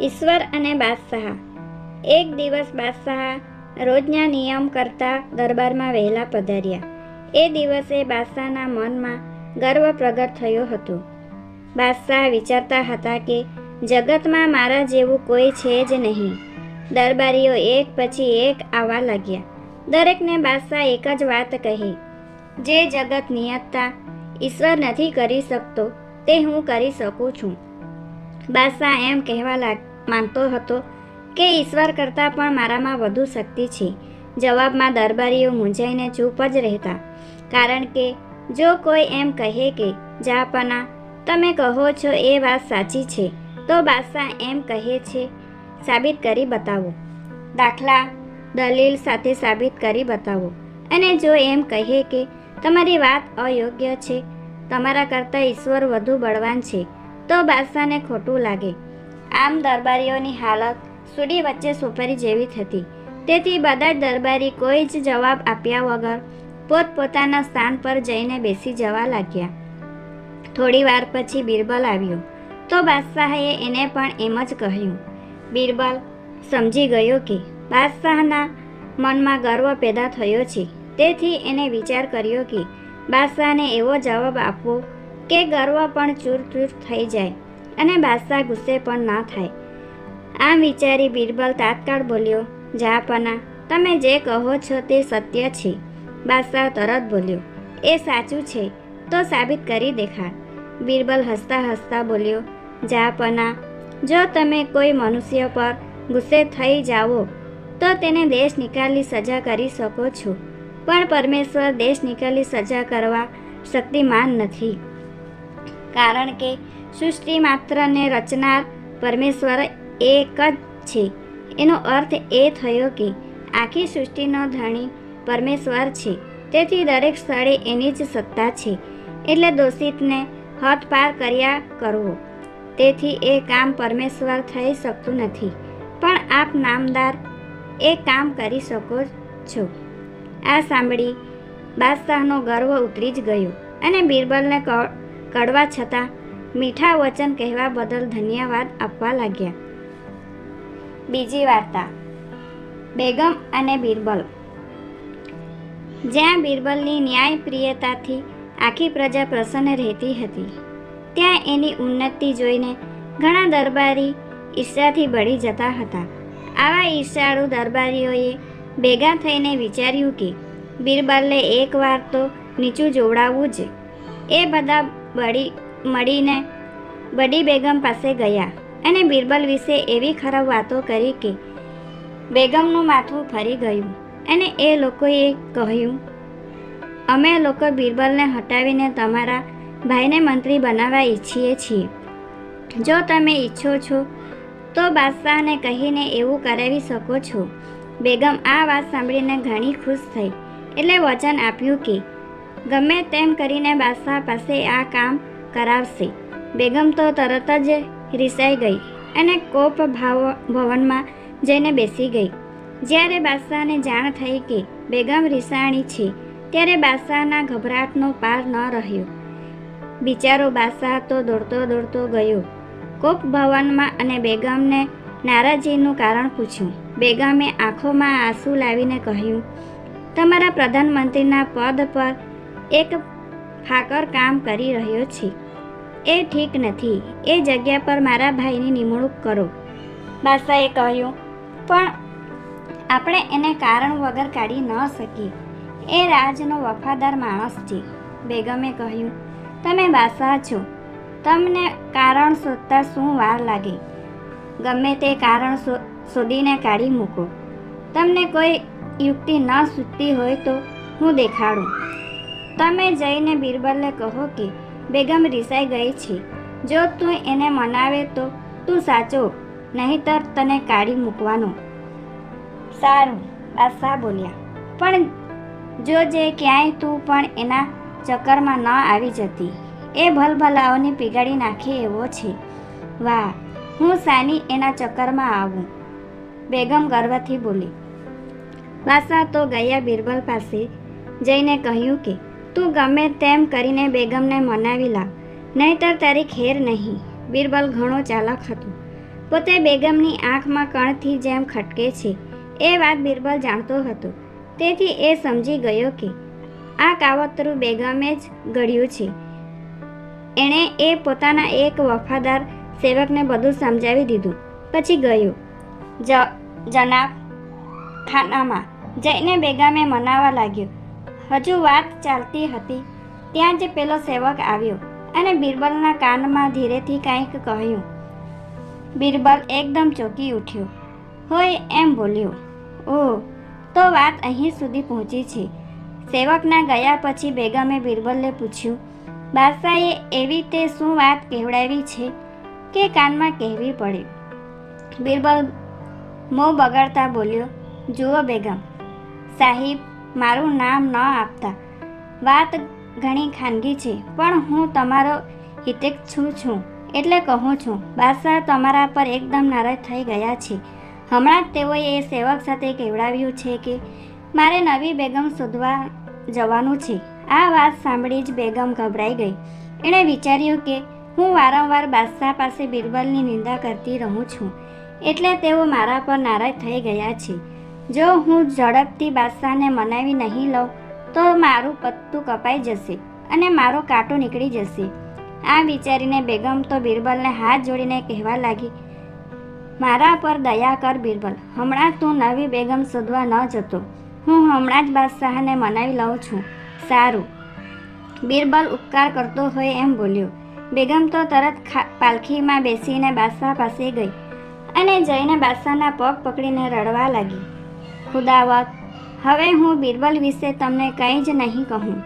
ઈશ્વર અને બાદશાહ. એક દિવસ બાદશાહ રોજના નિયમ કરતા દરબારમાં વહેલા પધાર્યા. એ દિવસે બાદશાહના મનમાં ગર્વ પ્રગટ થયો હતો. બાદશાહ વિચારતા હતા કે, જગતમાં મારા જેવું કોઈ છે જ નહીં. દરબારીઓ એક પછી એક આવવા લાગ્યા. દરેકને બાદશાહ એક જ વાત કહી, જે જગત નિયતતા ઈશ્વર નથી કરી શકતો, તે હું કરી શકું છું. બાદશાહ એમ કહેવા લાગ, માનતો હતો કે ઈશ્વર કરતાં પણ મારામાં વધુ શક્તિ છે. જવાબમાં દરબારીઓ મૂંઝાઈને ચૂપ જ રહેતા. કારણ કે જો કોઈ એમ કહે કે જાપના તમે કહો છો એ વાત સાચી છે, તો બાદશાહ એમ કહે છે, સાબિત કરી બતાવો. દાખલા, દલીલ સાથે સાબિત કરી બતાવો. અને જો એમ કહે કે, તમારી વાત અયોગ્ય છે, તમારા કરતાં ઈશ્વર વધુ બળવાન છે તો બાદશાહને ખોટું લાગે. આમ દરબારીઓની હાલત સુડી વચ્ચે સુપારી જેવી થતી. તેથી બધા જ દરબારી કોઈ જ જવાબ આપ્યા વગર પોતપોતાના સ્થાન પર જઈને બેસી જવા લાગ્યા. થોડી વાર પછી બિરબલ આવ્યો. તો બાદશાહે એને પણ એમ જ કહ્યું. બિરબલ, સમજી ગયો કે બાદશાહના મનમાં ગર્વ પેદા થયો છે. તેથી એને વિચાર કર્યો કે બાદશાહને એવો જવાબ આપવો કે ગર્વ પણ ચૂર ચૂર થઈ જાય અને બાદશાહ ગુસ્સે પણ ના થાય. આમ વિચારી બિરબલ તાત્કાળ બોલ્યો જાપના તમે જે કહો છો તે સત્ય છે. બાદશાહ તરત બોલ્યો, એ સાચું છે, તો સાબિત કરી દેખાડ બિરબલ હસતા હસતા બોલ્યો જાપના જો તમે કોઈ મનુષ્ય પર ગુસ્સે થઈ જાઓ, તો તેને દેશ નિકાલની સજા કરી શકો છો. પણ પરમેશ્વર દેશ નિકાલની સજા કરવા શક્તિમાન નથી. કારણ કે સૃષ્ટિ માત્રને રચનાર પરમેશ્વર એક જ છે. એનો અર્થ એ થયો કે આખી સૃષ્ટિનો ધણી પરમેશ્વર છે. તેથી દરેક સ્થળે એની જ સત્તા છે. એટલે દોષિતને હદ પાર કર્યા કરવો. તેથી એ કામ પરમેશ્વર થઈ શકતું નથી. પણ આપ નામદાર એ કામ કરી શકો છો. આ સાંભળી બાદશાહનો ગર્વ ઉતરી જ ગયો અને બિરબલને કડવા છતાં મીઠા વચન કહેવા બદલ ધન્યવાદ આપવા લાગ્યા. બીજી વાર્તા. બેગમ અને બિરબલ. જ્યાં બિરબલની ન્યાયપ્રિયતાથી આખી પ્રજા પ્રસન્ન રહેતી હતી, ત્યાં એની ઉન્નતિ જોઈને ઘણા દરબારી ઈર્ષાથી બળી જતા હતા. આવા ઈર્ષાળુ દરબારીઓએ ભેગા થઈને વિચાર્યું કે, બિરબલને એકવાર તો નીચું જોવડાવવું જ. એ બધા બળી મળીને બડી બેગમ પાસે ગયા અને બિરબલ વિશે એવી ખરાબ વાતો કરી કે બેગમનું માથું ફરી ગયું અને એ લોકોએ કહ્યું, અમે લોકો બિરબલને હટાવીને તમારા ભાઈને મંત્રી બનાવવા ઈચ્છીએ છીએ. જો તમે ઈચ્છો છો, તો બાદશાહને કહીને એવું કરાવી શકો છો. બેગમ આ વાત સાંભળીને ઘણી ખુશ થઈ. એટલે વચન આપ્યું કે ગમે તેમ કરીને બાદશાહ પાસે આ કામ કરાવશે. બેગમ તો તરત જ રિસાઈ ગઈ અને કોપ ભાવ ભવનમાં જઈને બેસી ગઈ. જ્યારે બાદશાહને જાણ થઈ કે બેગમ રિસાણી છે, ત્યારે બાદશાહના ગભરાટનો પાર ન રહ્યો. બિચારો બાદશાહ તો દોડતો દોડતો ગયો. કોપ ભવનમાં અને બેગમને નારાજીનું કારણ પૂછ્યું. બેગમે આંખોમાં આંસુ લાવીને કહ્યું, તમારા પ્રધાનમંત્રીના પદ પર એક ફાકર કામ કરી રહ્યો છે. એ ઠીક નથી. એ જગ્યા પર મારા ભાઈની નિમણૂક કરો. બાદશાહે કહ્યું, પણ આપણે એને કારણ વગર કાઢી ન શકીએ. એ રાજનો વફાદાર માણસ છે. બેગમે કહ્યું, તમે બાદશાહ છો. તમને કારણ શોધતા શું વાર લાગે? ગમે તે કારણ શોધીને કાઢી મૂકો. તમને કોઈ યુક્તિ ન સૂચતી હોય તો હું દેખાડું. તમે જઈને બિરબલને કહો કે, બેગમ રિસાઈ ગઈ છે. જો તું એને મનાવે તો તું સાચો, નહીતર તને કાઢી મૂકવાનો. સારું, બાદશાહ બોલ્યા. પણ જો જે ક્યાંય તું પણ એના ચક્કરમાં ન આવી જતી, એ ભલભલાઓને પીગાડી નાખે એવો છે. વાહ, હું સાની એના ચક્કરમાં આવું. બેગમ ગર્વથી બોલી. બાદશાહ તો ગયા બિરબલ પાસે જઈને કહ્યું કે તું ગમે તેમ કરીને બેગમને મનાવી લાવ નહીંતર તારી ખેર નહીં. બિરબલ ઘણો ચાલાક હતો. પોતે બેગમની આંખમાં કણથી જેમ ખટકે છે, એ વાત બિરબલ જાણતો હતો. તેથી એ સમજી ગયો કે આ કાવતરું બેગમે જ ઘડ્યું છે. એણે એ પોતાના એક વફાદાર સેવકને બધું સમજાવી દીધું. પછી ગયો. જ, જનાબ, ખાનામાં જઈને બેગમે મનાવા લાગ્યો. હજુ વાત ચાલતી હતી. ત્યાં જ પેલો સેવક આવ્યો અને બિરબલના કાનમાં ધીરેથી કંઈક કહ્યું. બિરબલ એકદમ ચોંકી ઉઠ્યો. હોય એમ બોલ્યો. ઓહ, તો વાત અહીં સુધી પહોંચી છે. સેવકના ગયા પછી બેગમે બિરબલને પૂછ્યું, બાદશાહે એવી તે શું વાત કહેવડાવી છે કે કાનમાં કહેવી પડે? બિરબલ મોં બગાડતા બોલ્યો, જુઓ બેગમ, સાહિબ મારું નામ ન આપતા. વાત ઘણી ખાનગી છે, પણ હું તમારો હિતેચ્છુ છું એટલે કહું છું, બાદશાહ તમારા પર એકદમ નારાજ થઈ ગયા છે. હમણાં જ તેઓએ એ સેવક સાથે કહેવડાવ્યું છે કે, મારે નવી બેગમ શોધવા જવાનું છે. આ વાત સાંભળી જ બેગમ ગભરાઈ ગઈ. એણે વિચાર્યું કે, હું વારંવાર બાદશાહ પાસે બિરબલની નિંદા કરતી રહું છું, એટલે તેઓ મારા પર નારાજ થઈ ગયા છે. જો હું ઝડપથી બાદશાહને મનાવી નહીં લઉં, તો મારું પત્તું કપાઈ જશે અને મારો કાંટો નીકળી જશે. આ વિચારીને બેગમ તો બિરબલને હાથ જોડીને કહેવા લાગી, મારા પર દયા કર બિરબલ, હમણાં તું નવી બેગમ શોધવા ન જતો. હું હમણાં જ બાદશાહને મનાવી લઉં છું. સારું. બિરબલ ઉપકાર કરતો હોય એમ બોલ્યો. બેગમ તો તરત પાલખીમાં બેસીને બાદશાહ પાસે ગઈ અને જઈને બાદશાહના પગ પકડીને રડવા લાગી. ખુદાવત. હવે હું બિરબલ વિશે તમને કંઈ જ નહીં કહું.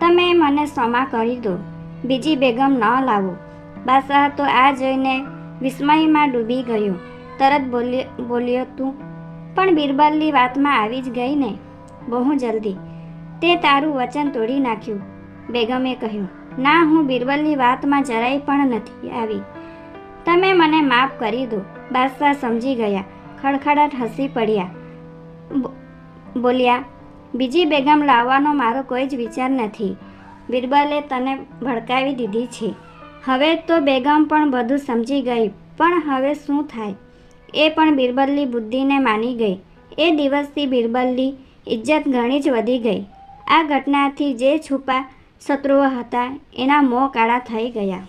તમે મને ક્ષમા કરી દો. બીજી બેગમ ન લાવો. બાદશાહ તો આ જોઈને વિસ્મયમાં ડૂબી ગયો. તરત બોલ્યો બોલ્યો, તું. પણ બિરબલની વાતમાં આવી જ ગઈ ને? બહુ જલ્દી. તે તારું વચન તોડી નાખ્યું. બેગમે કહ્યું, ના, હું બિરબલની વાતમાં જરાય પણ નથી આવી. તમે મને માફ કરી દો. બાદશાહ સમજી ગયા. ખડખડાટ હસી પડ્યા. બોલ્યા, બીજી બેગમ લાવવાનો મારો કોઈ જ વિચાર નથી. બિરબલે તને ભડકાવી દીધી છે. હવે તો બેગમ પણ બધું સમજી ગઈ, પણ હવે શું થાય? એ પણ બિરબલની બુદ્ધિને માની ગઈ. એ દિવસથી બિરબલની ઇજ્જત ઘણી જ વધી ગઈ. આ ઘટનાથી જે છુપા શત્રુઓ હતા, એના મોં કાળા થઈ ગયા.